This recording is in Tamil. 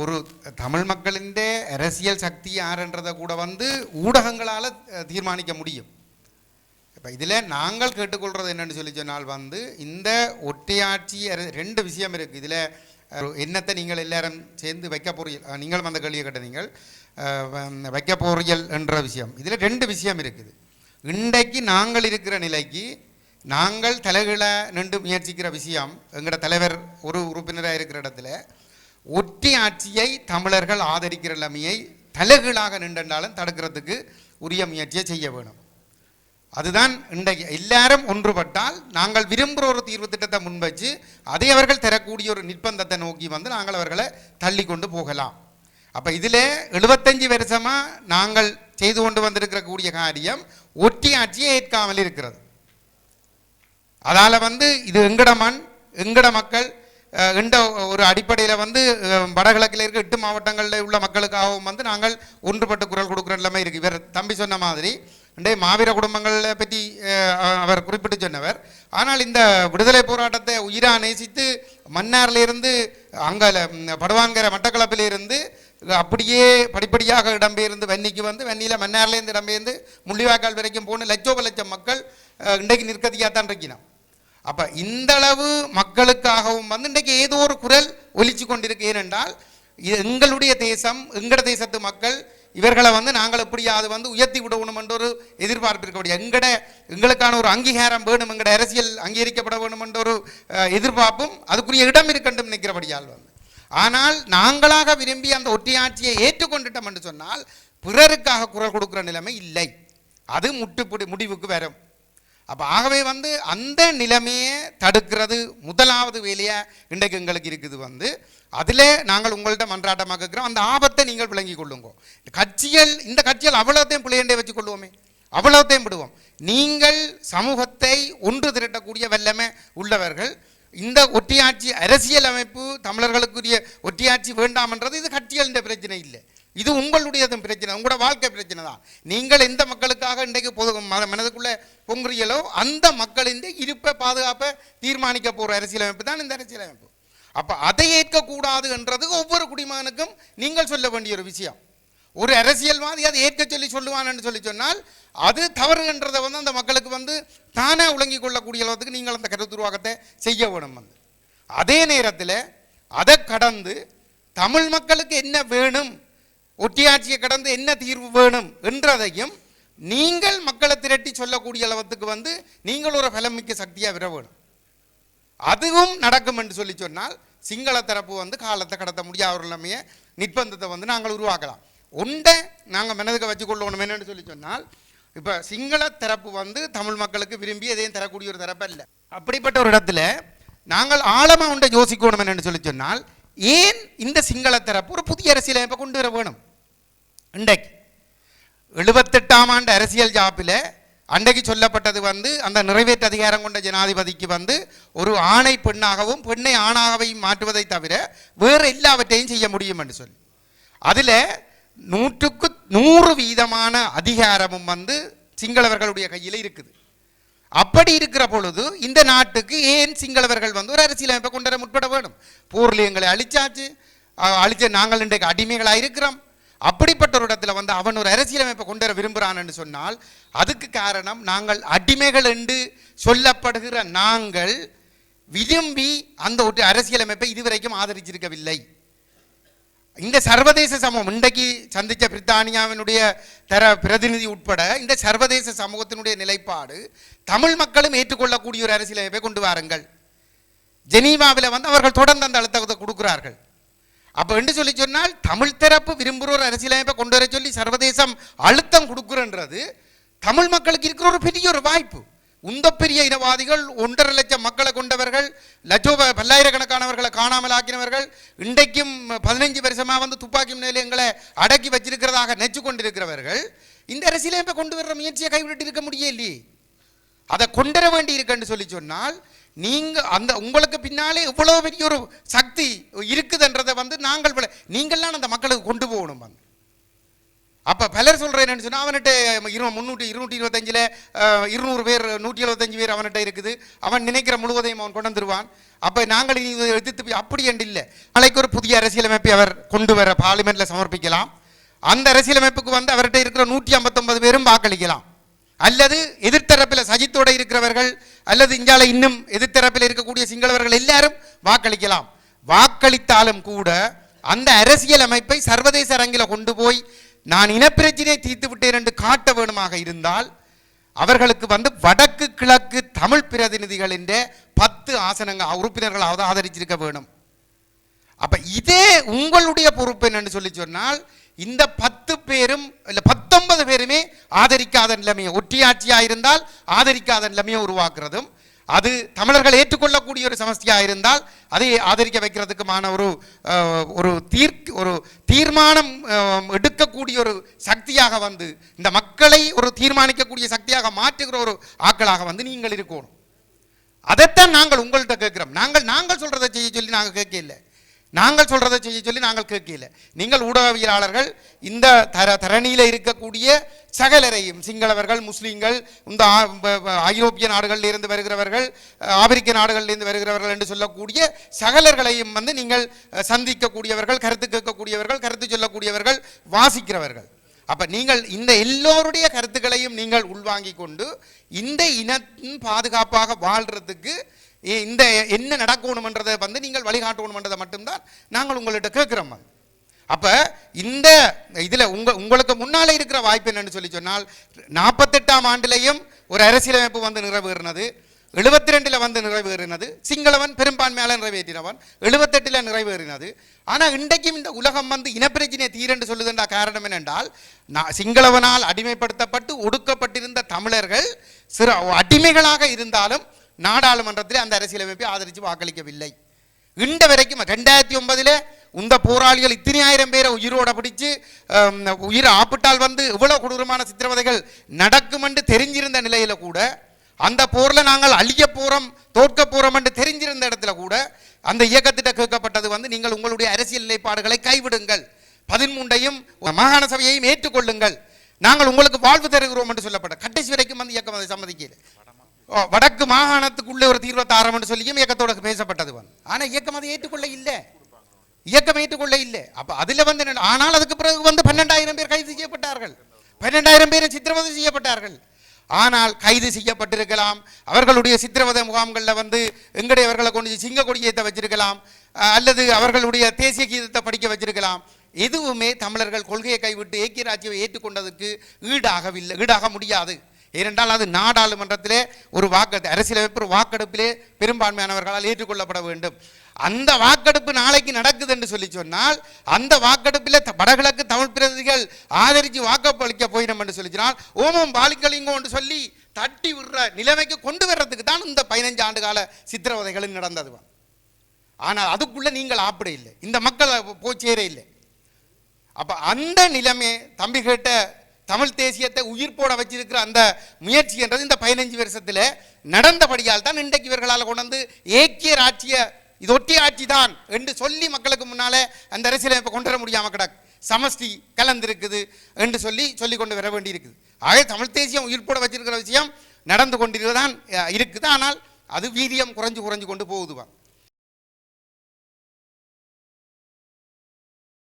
ஒரு தமிழ் மக்களின் அரசியல் சக்தி யாருன்றதை கூட வந்து ஊடகங்களால் தீர்மானிக்க முடியும். இப்போ இதில் நாங்கள் கேட்டுக்கொள்கிறது என்னென்னு சொல்லி சொன்னால் வந்து இந்த ஒட்டையாட்சி ரெண்டு விஷயம் இருக்குது இதில் என்னத்தை நீங்கள் எல்லாரும் சேர்ந்து வைக்க பொறியல் நீங்களும் அந்த கேள்வியை கேட்ட நீங்கள் வைக்க பொறியல் என்ற விஷயம். இதில் ரெண்டு விஷயம் இருக்குது. இன்றைக்கு நாங்கள் இருக்கிற நிலைக்கு நாங்கள் தலைகளை நின்று முயற்சிக்கிற விஷயம் எங்களோட தலைவர் ஒரு உறுப்பினராக இருக்கிற இடத்துல ஒட்டி ஆட்சியை தமிழர்கள் ஆதரிக்கிற நிலைமையை தலைகீழாக நின்றாலும் தடுக்கிறதுக்கு உரிய முயற்சியை செய்ய வேணும். அதுதான் இன்றைக்கு எல்லாரும் ஒன்றுபட்டால் நாங்கள் விரும்புகிற ஒரு தீர்வு திட்டத்தை முன்வச்சு அதை அவர்கள் தரக்கூடிய ஒரு நிர்பந்தத்தை நோக்கி வந்து நாங்கள் அவர்களை தள்ளி கொண்டு போகலாம். அப்போ இதில் எழுபத்தஞ்சு வருஷமாக நாங்கள் செய்து கொண்டு வந்திருக்கிற கூடிய காரியம் ஒட்டி ஆட்சியை ஏற்காமல் இருக்கிறது. அதால் வந்து இது எங்கட மண் எங்கட மக்கள் என்ற ஒரு அடிப்படையில் வந்து வடகிழக்கில் இருக்க எட்டு மாவட்டங்களில் உள்ள மக்களுக்காகவும் வந்து நாங்கள் ஒன்றுபட்டு குரல் கொடுக்குற நிலைமை இருக்குது இவர் தம்பி சொன்ன மாதிரி இன்றைய மாவீர குடும்பங்களை பற்றி அவர் குறிப்பிட்டு சொன்னவர். ஆனால் இந்த விடுதலை போராட்டத்தை உயிரா நேசித்து மன்னாரிலிருந்து அங்கே படுவாங்கிற மட்டக்களப்பிலிருந்து அப்படியே படிப்படியாக இடம்பெயர்ந்து வன்னிக்கு வந்து வன்னியில் மன்னார்லேருந்து இடம்பெயர்ந்து முள்ளிவாய்க்கால் வரைக்கும் போன லட்சோப லட்சம் மக்கள் இன்றைக்கு நிற்கதியாக தான் இருக்கிறான் அப்போ இந்த அளவு மக்களுக்காகவும் வந்து இன்றைக்கு ஏதோ ஒரு குரல் ஒலிச்சு கொண்டிருக்கு. ஏனென்றால் எங்களுடைய தேசம் எங்கட தேசத்து மக்கள் இவர்களை வந்து நாங்கள் எப்படியாவது வந்து உயர்த்தி விடணும் என்ற ஒரு எதிர்பார்ப்பு இருக்கக்கூடிய எங்கட எங்களுக்கான ஒரு அங்கீகாரம் வேணும் எங்கட அரசியல் அங்கீகரிக்கப்பட வேணும் என்ற ஒரு எதிர்பார்ப்பும் அதுக்குரிய இடம் இருக்கட்டும் நினைக்கிறபடியால் வந்து. ஆனால் நாங்களாக விரும்பி அந்த ஒற்றையாட்சியை ஏற்றுக்கொண்டுட்டோம் என்று சொன்னால் பிறருக்காக குரல் கொடுக்குற நிலைமை இல்லை. அது முட்டுப்புடி முடிவுக்கு வரும். அப்போ ஆகவே வந்து அந்த நிலைமையை தடுக்கிறது முதலாவது வேலையாக இன்றைக்கு எங்களுக்கு இருக்குது வந்து அதில் நாங்கள் உங்கள்கிட்ட மன்றாட்டமாக இருக்கிறோம். அந்த ஆபத்தை நீங்கள் விளங்கி கொள்ளுங்க. கட்சிகள் இந்த கட்சிகள் அவ்வளோத்தையும் பிள்ளையண்டே வச்சு கொள்வோமே. அவ்வளோத்தையும் விடுவோம். நீங்கள் சமூகத்தை ஒன்று திரட்டக்கூடிய வல்லமை உள்ளவர்கள் இந்த ஒட்டியாட்சி அரசியல் அமைப்பு தமிழர்களுக்குரிய வேண்டாம் வேண்டாம்ன்றது இது கட்சிகளின் பிரச்சனை இல்லை. இது உங்களுடையதும் பிரச்சனை உங்களோட வாழ்க்கை பிரச்சனை தான். நீங்கள் எந்த மக்களுக்காக இன்றைக்கு பொது மனதுக்குள்ளே பொங்குறீங்களோ அந்த மக்களின் இருப்பை பாதுகாப்பை தீர்மானிக்க போகிற அரசியலமைப்பு தான் இந்த அரசியலமைப்பு. அப்போ அதை ஏற்கக்கூடாது என்றது ஒவ்வொரு குடிமகனுக்கும் நீங்கள் சொல்ல வேண்டிய ஒரு விஷயம். ஒரு அரசியல்வாதி அதை ஏற்க சொல்லி சொல்லுவான்னு சொல்லி சொன்னால் அது தவறுன்றதை வந்து அந்த மக்களுக்கு வந்து தானே உழங்கி கொள்ளக்கூடிய அளவுக்கு நீங்கள் அந்த கருத்துருவாக்கத்தை செய்ய வேணும் வந்து. அதே நேரத்தில் அதை கடந்து தமிழ் மக்களுக்கு என்ன வேணும்? ஒட்டியாட்சியை கடந்து என்ன தீர்வு வேணும் என்றதையும் நீங்கள் மக்களை திரட்டி சொல்லக்கூடிய அளவுக்கு வந்து நீங்கள் ஒரு பலமிக்க சக்தியாக விர வேணும். அதுவும் நடக்கும் என்று சொல்லி சொன்னால் சிங்கள தரப்பு வந்து காலத்தை கடத்த முடியாத ஒரு நிலைமையை நிர்பந்தத்தை வந்து நாங்கள் உருவாக்கலாம். ஒன்றை நாங்கள் மனதுக்கு வச்சுக்கொள்ளணும் என்னன்னு சொல்லி சொன்னால் இப்போ சிங்கள தரப்பு வந்து தமிழ் மக்களுக்கு விரும்பி எதையும் தரக்கூடிய ஒரு தரப்பு இல்லை அப்படிப்பட்ட ஒரு இடத்துல நாங்கள் ஆழமாக ஒன்றை யோசிக்கணும் என்னென்னு சொல்லி சொன்னால் ஏன் இந்த சிங்கள தரப்பு ஒரு புதிய அரசியலமைப்பை கொண்டு வர வேணும்? இன்றைக்கு. எழுபத்தெட்டாம் ஆண்டு அரசியல் ஜாப்பில் அன்றைக்கு சொல்லப்பட்டது வந்து அந்த நிறைவேற்று அதிகாரம் கொண்ட ஜனாதிபதிக்கு வந்து ஒரு ஆணை பெண்ணாகவும் பெண்ணை ஆணாகவும் மாற்றுவதை தவிர வேறு எல்லாவற்றையும் செய்ய முடியும் என்று சொல்லி. அதில் நூற்றுக்கு நூறு வீதமான அதிகாரமும் வந்து சிங்களவர்களுடைய கையில் இருக்குது. அப்படி இருக்கிற பொழுது இந்த நாட்டுக்கு ஏன் சிங்களவர்கள் வந்து ஒரு அரசியலமைப்பை கொண்டு வர முற்பட வேணும் போர்ல எங்களை அழிச்சாச்சு அழிச்ச நாங்கள் இன்றைக்கு அடிமைகளாக இருக்கிறோம் அப்படிப்பட்ட ஒரு இடத்துல வந்து அவன் ஒரு அரசியலமைப்பை கொண்டு வர விரும்புகிறான்னு சொன்னால் அதுக்கு காரணம் நாங்கள் அடிமைகள் என்று சொல்லப்படுகிற நாங்கள் விரும்பி அந்த ஒரு அரசியலமைப்பை இதுவரைக்கும் ஆதரிச்சிருக்கவில்லை. இந்த சர்வதேச சமூகம் இன்றைக்கு சந்தித்த பிரித்தானியாவினுடைய தர பிரதிநிதி உட்பட இந்த சர்வதேச சமூகத்தினுடைய நிலைப்பாடு தமிழ் மக்களும் ஏற்றுக்கொள்ளக்கூடிய ஒரு அரசியலமைப்பை கொண்டு வாருங்கள். ஜெனீவாவில் வந்து அவர்கள் தொடர்ந்து அந்த அழுத்தத்தை கொடுக்கிறார்கள். அப்போ என்று சொல்லி சொன்னால் தமிழ் தரப்பு விரும்புகிற ஒரு அரசியலமைப்பை கொண்டு வர சொல்லி சர்வதேசம் அழுத்தம் கொடுக்குறன்றது. தமிழ் மக்களுக்கு இருக்கிற ஒரு பெரிய ஒரு வாய்ப்பு. உந்த பெரிய இனவாதிகள் ஒன்றரை லட்சம் மக்களை கொண்டவர்கள் லட்சோ பல்லாயிரக்கணக்கானவர்களை காணாமல் ஆக்கினவர்கள் இன்றைக்கும் பதினஞ்சு வருஷமாக வந்து துப்பாக்கி நிலையங்களை அடக்கி வச்சிருக்கிறதாக நெச்சு கொண்டிருக்கிறவர்கள் இந்த அரசியலமைப்பை கொண்டு வர்ற முயற்சியை கைவிட்டு இருக்க முடியலையே. அதை கொண்டுவர வேண்டி இருக்குன்னு சொல்லி சொன்னால் நீங்கள் அந்த உங்களுக்கு பின்னாலே இவ்வளோ பெரிய ஒரு சக்தி இருக்குதுன்றதை வந்து நாங்கள் விள- நீங்கள்லாம் அந்த மக்களுக்கு கொண்டு போகணும் வந்து அப்போ பலர் சொல்கிறேன்னு சொன்னால் அவன்கிட்ட இரு முந்நூற்றி இருநூற்றி இருபத்தஞ்சில் இருநூறு பேர் நூற்றி எழுபத்தஞ்சு பேர் அவன்கிட்ட இருக்குது. அவன் நினைக்கிற முழுவதையும் அவன் கொண்டு வந்துருவான். அப்போ நாங்கள் இதை எதிர்த்து போய் அப்படி என்று இல்லை. நாளைக்கு ஒரு புதிய அரசியலமைப்பை அவர் கொண்டு வர பார்லிமெண்ட்டில் சமர்ப்பிக்கலாம். அந்த அரசியலமைப்புக்கு வந்து அவர்கிட்ட இருக்கிற நூற்றி ஐம்பத்தொன்பது பேரும் வாக்களிக்கலாம். அல்லது எதிர்த்தரப்பில் சஜித்தோட இருக்கிறவர்கள் அல்லது இங்கால இன்னும் எதிர்த்தரப்பில் இருக்கக்கூடிய சிங்களவர்கள் எல்லாரும் வாக்களிக்கலாம். வாக்களித்தாலும் கூட அந்த அரசியல் அமைப்பை சர்வதேச அரங்கில் கொண்டு போய் நான் இனப்பிரச்சினை தீர்த்து விட்டேன் என்று காட்ட வேணுமாக இருந்தால் அவர்களுக்கு வந்து வடக்கு கிழக்கு தமிழ் பிரதிநிதிகளின் பத்து ஆசனங்கள் உறுப்பினர்களாவது ஆதரிச்சிருக்க வேணும். அப்போ இதே உங்களுடைய பொறுப்பு என்னன்னு சொல்லி சொன்னால் இந்த பத்து பேரும் இல்லை பத்தொன்பது பேருமே ஆதரிக்காத நிலைமையை ஒற்றியாட்சியாக இருந்தால் ஆதரிக்காத நிலைமையை உருவாக்குறதும் அது தமிழர்கள் ஏற்றுக்கொள்ளக்கூடிய ஒரு சமஸ்தியாக இருந்தால் அதை ஆதரிக்க வைக்கிறதுக்குமான ஒரு ஒரு தீர் ஒரு தீர்மானம் எடுக்கக்கூடிய ஒரு சக்தியாக வந்து இந்த மக்களை ஒரு தீர்மானிக்கக்கூடிய சக்தியாக மாற்றுகிற ஒரு ஆட்களாக வந்து நீங்கள் இருக்கணும். அதைத்தான் நாங்கள் உங்கள்கிட்ட கேட்குறோம். நாங்கள் நாங்கள் சொல்கிறத செய்ய சொல்லி நாங்கள் கேட்கல நாங்கள் சொல்றதை செய்ய சொல்லி நாங்கள் கேட்கல. நீங்கள் ஊடகவியலாளர்கள் இந்த தர தரணியில் இருக்கக்கூடிய சகலரையும் சிங்களவர்கள் முஸ்லீம்கள் இந்த ஐரோப்பிய நாடுகளில் இருந்து வருகிறவர்கள் ஆப்பிரிக்க நாடுகளில் இருந்து வருகிறவர்கள் என்று சொல்லக்கூடிய சகலர்களையும் வந்து நீங்கள் சந்திக்கக்கூடியவர்கள் கருத்து கேட்கக்கூடியவர்கள் கருத்து சொல்லக்கூடியவர்கள் வாசிக்கிறவர்கள். அப்ப நீங்கள் இந்த எல்லோருடைய கருத்துக்களையும் நீங்கள் உள்வாங்கிக் கொண்டு இந்த இனத்தின் பாதுகாப்பாக வாழ்றதுக்கு இந்த என்ன நடக்கணுமன்றதை வந்து நீங்கள் வழிகாட்டணுமன்றதை மட்டும்தான் நாங்கள் உங்கள்கிட்ட கேட்குறோம் அப்போ இந்த இதில் உங்கள் உங்களுக்கு முன்னால் இருக்கிற வாய்ப்பு என்னன்னு சொல்லி சொன்னால் நாற்பத்தெட்டாம் ஆண்டிலையும் ஒரு அரசியலமைப்பு வந்து நிறைவேறினது எழுபத்தி ரெண்டில் வந்து நிறைவேறினது சிங்களவன் பெரும்பான்மையால் நிறைவேற்றினவன் எழுபத்தெட்டில் நிறைவேறினது. ஆனால் இன்றைக்கும் இந்த உலகம் வந்து இனப்பிரச்சினை தீரென்று சொல்லுதுன்ற காரணம் என்னென்றால் நான் சிங்களவனால் அடிமைப்படுத்தப்பட்டு ஒடுக்கப்பட்டிருந்த தமிழர்கள் சிறு அடிமைகளாக இருந்தாலும் நாடாளுமன்றத்தில் அந்த அரசியலமைப்பை ஆதரித்து வாக்களிக்கவில்லை. இண்ட வரைக்கும் ரெண்டாயிரத்தி ஒன்பதில் இந்த போராளிகள் இத்தனை ஆயிரம் பேரை உயிரோட பிடிச்சு உயிர் ஆப்பிட்டால் வந்து இவ்வளவு கொடூரமான சித்திரவதைகள் நடக்கும் என்று தெரிஞ்சிருந்த நிலையில் கூட அந்த போரில் நாங்கள் அழிய போகிறோம் தோற்க போகிறோம் என்று தெரிஞ்சிருந்த இடத்துல கூட அந்த இயக்கத்திட்ட கேட்கப்பட்டது வந்து நீங்கள் உங்களுடைய அரசியல் நிலைப்பாடுகளை கைவிடுங்கள். பதிமூன்றையும் மாகாண சபையையும் ஏற்றுக்கொள்ளுங்கள். நாங்கள் உங்களுக்கு வாழ்வு தருகிறோம் என்று சொல்லப்பட்ட கடைசி வரைக்கும் வந்து இயக்கம் அதை சம்மதிக்கல. வடக்கு மாகாணத்துக்குள்ளே ஒரு தீர்வை தாரம் என்று சொல்லியும் இயக்கத்தோட பேசப்பட்டது வந்து. ஆனால் இயக்கம் அதை ஏற்றுக்கொள்ள இல்லை. இயக்கம் ஏற்றுக்கொள்ள இல்லை. அப்போ அதில் வந்து என்ன- ஆனால் அதுக்கு பிறகு வந்து பன்னெண்டாயிரம் பேர் கைது செய்யப்பட்டார்கள். பன்னெண்டாயிரம் பேர் சித்திரவதை செய்யப்பட்டார்கள். ஆனால் கைது செய்யப்பட்டிருக்கலாம். அவர்களுடைய சித்திரவதை முகாம்களில் வந்து எங்கடையவர்களை கொண்டு சிங்க கொடியத்தை வச்சிருக்கலாம். அல்லது அவர்களுடைய தேசிய கீதத்தை படிக்க வச்சிருக்கலாம். எதுவுமே தமிழர்கள் கொள்கையை கைவிட்டு ஏக்கிய ராஜ்யம் ஏற்றுக்கொண்டதுக்கு ஈடாகவில்லை ஈடாக முடியாது. ஏனென்றால் அது நாடாளுமன்றத்திலே ஒரு வாக்கு அரசியலமைப்பு வாக்கெடுப்பிலே பெரும்பான்மையானவர்களால் ஏற்றுக்கொள்ளப்பட வேண்டும். அந்த வாக்கெடுப்பு நாளைக்கு நடக்குது என்று சொல்லி சொன்னால் அந்த வாக்கெடுப்பில் த- வடகிழக்கு தமிழ் பிரதிகள் ஆதரித்து வாக்களிக்க போயிடும் என்று சொல்லி சொன்னால் ஓமம் பாலிக்கலிங்கோ என்று சொல்லி தட்டி விடுற நிலைமைக்கு கொண்டு வர்றதுக்கு தான் இந்த பதினஞ்சு ஆண்டு கால சித்திரவதைகளும் நடந்தது. ஆனால் அதுக்குள்ளே நீங்கள் ஆப்பிட இல்லை இந்த மக்கள் போய் சேர இல்லை அப்போ அந்த நிலைமை தம்பி கேட்ட தமிழ் தேசியத்தை உயிர் போட வச்சிருக்கிற அந்த முயற்சி என்றது இந்த பதினஞ்சு வருஷத்தில் நடந்தபடியால் தான் இன்றைக்கு இவர்களால் கொண்டு வந்து ஏக்கிய ஆட்சிய இது ஆட்சி தான் என்று சொல்லி மக்களுக்கு முன்னாலே அந்த அரசியலமைப்பை கொண்டு வர முடியாமல் கிடக்கு. சமஷ்டி கலந்திருக்குது என்று சொல்லி சொல்லி கொண்டு வர வேண்டி இருக்குது ஆக தமிழ் தேசியம் உயிர் போட வச்சிருக்கிற விஷயம் நடந்து கொண்டிருக்கிறதான் இருக்குது. ஆனால் அது வீரியம் குறைஞ்சு குறைஞ்சு கொண்டு போகுதுவான்